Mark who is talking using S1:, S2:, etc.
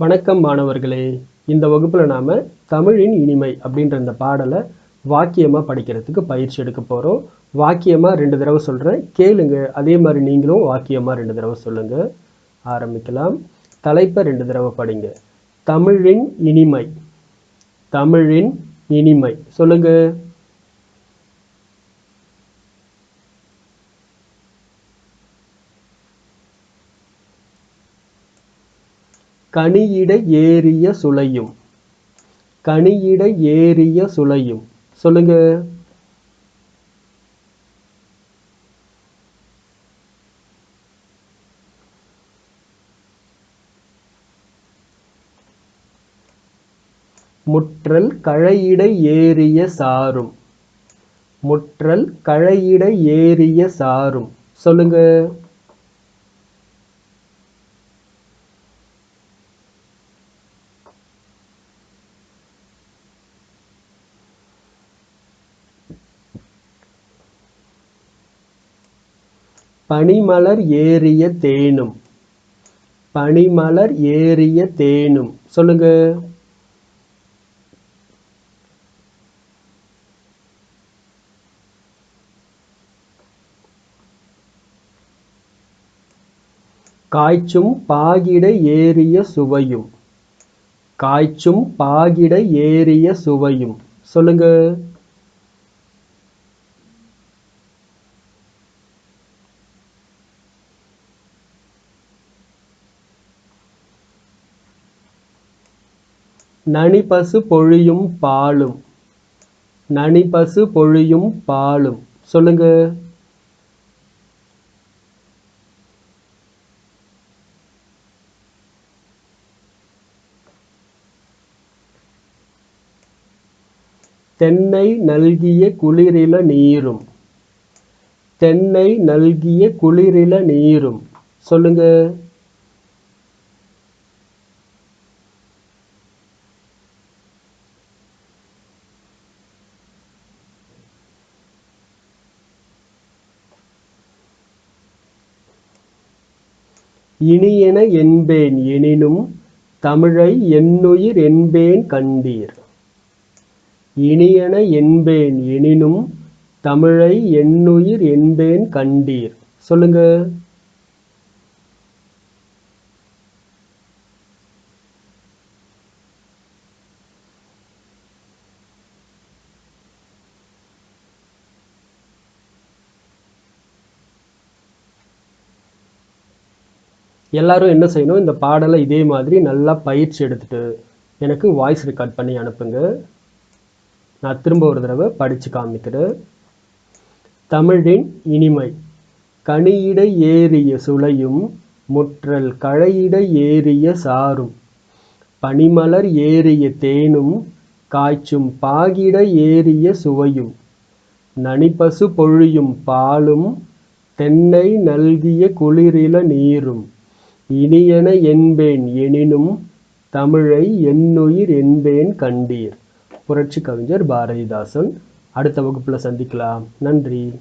S1: வணக்கம் மாணவர்களே. இந்த வகுப்பில் நாம் தமிழின் இனிமை அப்படின்ற இந்த பாடலை வாக்கியமாக படிக்கிறதுக்கு பயிற்சி எடுக்க போகிறோம் வாக்கியமாக ரெண்டு தடவை சொல்கிறேன் கேளுங்க. அதே மாதிரி நீங்களும் வாக்கியமாக ரெண்டு தடவை சொல்லுங்கள் ஆரம்பிக்கலாம். தலைப்பை ரெண்டு தடவை படிங்க. தமிழின் இனிமை. தமிழின் இனிமை. சொல்லுங்கள் கனியிட ஏறிய சுளையும். கனியிட ஏறிய சுளையும். சொல்லுங்க. முற்றல் கழையிட ஏறிய சாரும். முற்றல் கழையிட ஏறிய சாரும். சொல்லுங்க. பனிமலர் ஏறிய தேனும். பனிமலர் ஏறிய தேனும். சொல்லுங்க. காய்ச்சும் பாகிட ஏறிய சுவையும். காய்ச்சும் பாகிட ஏறிய சுவையும். சொல்லுங்க. நனிபசு பொழியும் பாலும். நனிபசு பொழியும் பாலும். சொல்லுங்க. தென்னை நல்கிய குளிரில நீரும். தென்னை நல்கிய குளிரில நீரும். சொல்லுங்க. இனியன என்பேன் எனினும் தமிழை என்னுயிர் என்பேன் கண்டீர். இனியன என்பேன் எனினும் தமிழை என்னுயிர் என்பேன் கண்டீர். சொல்லுங்க. எல்லாரும் என்ன செய்யணும்? இந்த பாடலை இதே மாதிரி நல்லா பயிற்சி எடுத்துட்டு எனக்கு வாய்ஸ் ரெக்கார்ட் பண்ணி அனுப்புங்க. நான் திரும்ப ஒரு தடவை படித்து காமிக்கிறேன். தமிழின் இனிமை. கனியிட ஏறிய சுளையும் முற்றல் கழையிட ஏறிய சாரும். பனிமலர் ஏறிய தேனும் காய்ச்சும் பாகிட ஏறிய சுவையும். நனிப்பசு பொழியும் பாலும் தென்னை நல்கிய குளிரில நீரும். இனியன என்பேன் எனினும் தமிழை என்னுயிர் என்பேன் கண்டீர். புரட்சி கவிஞர் பாரதிதாசன். அடுத்த வகுப்பில் சந்திக்கலாம். நன்றி.